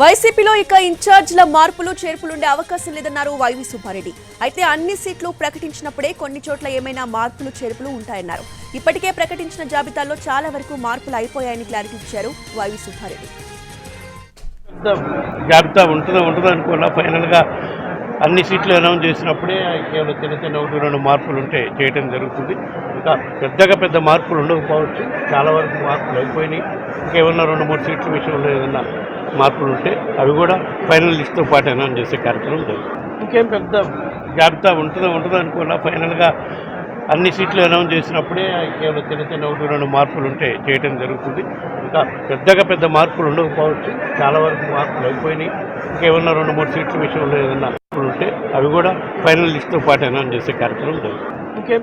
వైసీపీలో ఇక ఇన్ఛార్జ్ల మార్పులు చేర్పులుండే అవకాశం లేదన్నారు వైవి సుబ్బారెడ్డి. అయితే అన్ని సీట్లు ప్రకటించినప్పుడే కొన్ని చోట్ల ఏమైనా మార్పులు చేర్పులు ఉంటాయన్నారు. ఇప్పటికే ప్రకటించిన జాబితాలో చాలా వరకు మార్పులు అయిపోయాయని క్లారిటీ ఇచ్చారు వైవి సుబ్బారెడ్డి. జాబితా ఉంటుందో ఉంటుందో అనుకున్నా. ఫైనల్గా అన్ని సీట్లు అనౌన్స్ చేసినప్పుడే కేవలం చిన్న చిన్న ఒకటి రెండు మార్పులు ఉంటే చేయటం జరుగుతుంది. ఇంకా పెద్దగా పెద్ద మార్పులు ఉండకపోవచ్చు. చాలా వరకు మార్పులు అయిపోయినాయి. ఇంకేమన్నా రెండు మూడు సీట్ల విషయంలో ఏదన్నా మార్పులు ఉంటే అవి కూడా ఫైనల్ లిస్ట్తో పాటు అనౌన్స్ చేసే కార్యక్రమం జరుగుతుంది. ఇంకేం పెద్ద జాబితా ఉంటుందో ఉంటుందో అనుకున్నా ఫైనల్గా అన్ని సీట్లు అనౌన్స్ చేసినప్పుడే కేవలం చిన్న చిన్న ఒకటి రెండు మార్పులు ఉంటే చేయటం జరుగుతుంది. ఇంకా పెద్దగా పెద్ద మార్పులు ఉండకపోవచ్చు చాలా వరకు మార్పులు అయిపోయినాయి. ఇంకేమన్నా రెండు మూడు సీట్ల విషయంలో ఏదన్నా మార్పులు ఉంటే అవి కూడా ఫైనల్ లిస్ట్తో పాటు అనౌన్స్ చేసే కార్యక్రమం జరుగుతుంది. ఇంకేం